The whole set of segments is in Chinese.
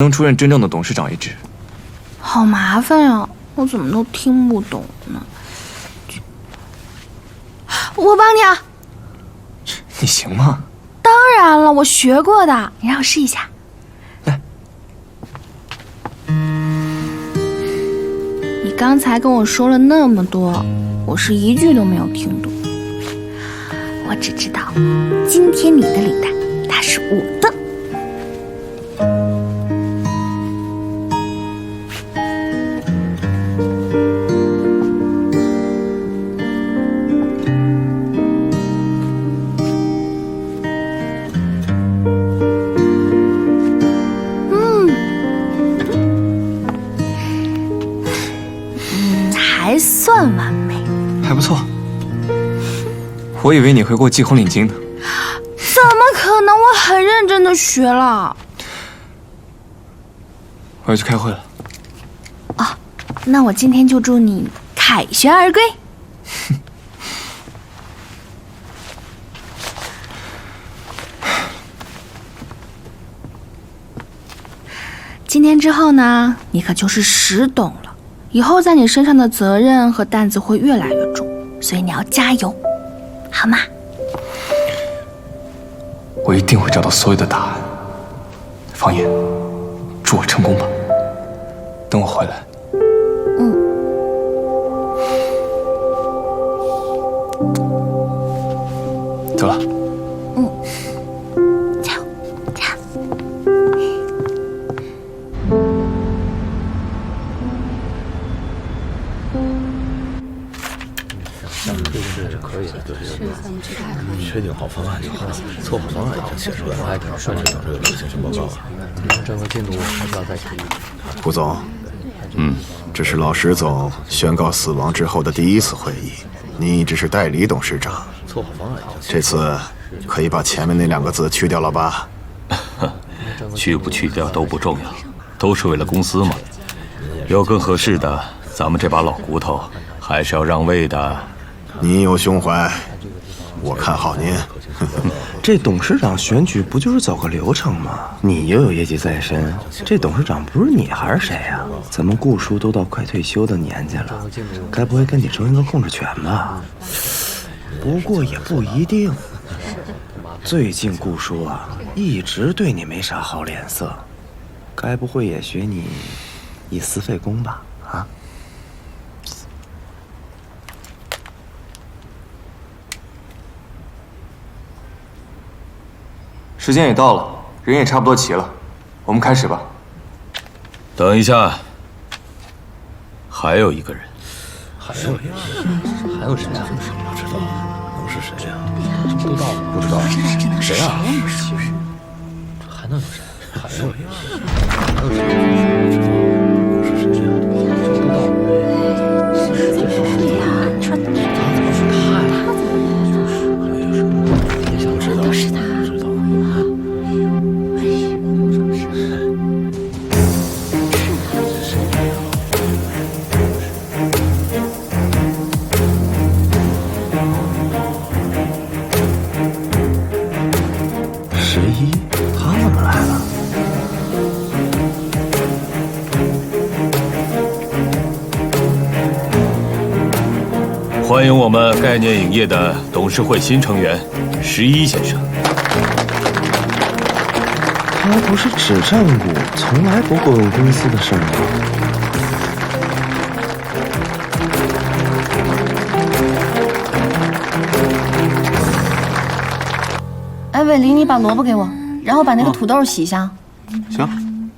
能出任真正的董事长一职。好麻烦呀，我怎么都听不懂呢？我帮你啊！你行吗？当然了，我学过的，你让我试一下。来，你刚才跟我说了那么多，我是一句都没有听懂。我只知道，今天你的领带，它是我的。算完美。还不错。我以为你会给我系红领巾呢。怎么可能？我很认真的学了。我要去开会了。哦那我今天就祝你凯旋而归。今天之后呢，你可就是十董了。以后在你身上的责任和担子会越来越重，所以你要加油，好吗？我一定会找到所有的答案。方言，祝我成功吧。等我回来。嗯。走了。加确定好方案就好，策划方案已经写出来了，顺着等着有行政报告啊。整个进度还是要再提。胡总，嗯，这是老石总宣告死亡之后的第一次会议，你只是代理董事长，策划方案已经这次可以把前面那两个字去掉了吧？去不去掉都不重要，都是为了公司嘛。有更合适的，咱们这把老骨头还是要让位的。你有胸怀，我看好您。这董事长选举不就是走个流程吗？你又有业绩在身，这董事长不是你还是谁呀、咱们顾叔都到快退休的年纪了，该不会跟你争一个控制权吧？不过也不一定。最近顾叔啊，一直对你没啥好脸色，该不会也学你以私废公吧？时间也到了，人也差不多齐了，我们开始吧。等一下，还有一个人，还有一个，还有谁啊？不知道，能是谁呀？不知道，不知道，谁啊？这还能有谁？还有一个，还有谁？欢迎我们概念影业的董事会新成员十一先生。他不是只占股，从来不过问公司的事儿吗？哎，伟林，你把萝卜给我，然后把那个土豆洗一下。行，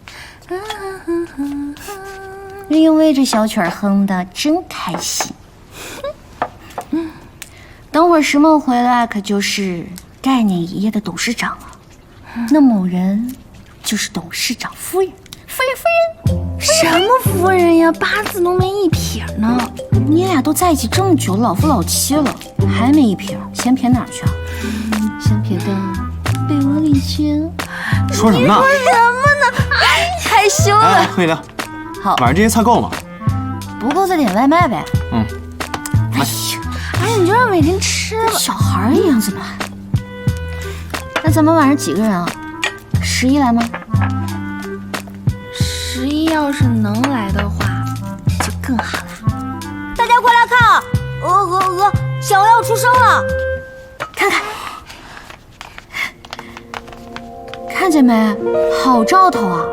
因为这小曲儿哼的真开心。等会儿石梦回来，可就是概念影业的董事长了。那某人就是董事长夫人，夫人夫人。什么夫人呀，八字都没一撇呢。你俩都在一起这么久，老夫老妻了，还没一撇，先撇哪儿去啊？先撇到被窝里去。说什么呢？说什么呢？哎，害羞了。哎，喝饮料。好晚上这些菜够吗？不够再点外卖呗。嗯。哎呀，哎，你就让伟林吃跟吧。小孩一样怎么办？那咱们晚上几个人啊？十一来吗？十一要是能来的话，就更好了。大家快来看啊！鹅鹅鹅，小鹅要出生了！看看，看见没？好兆头啊！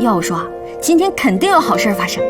要我说，今天肯定有好事发生。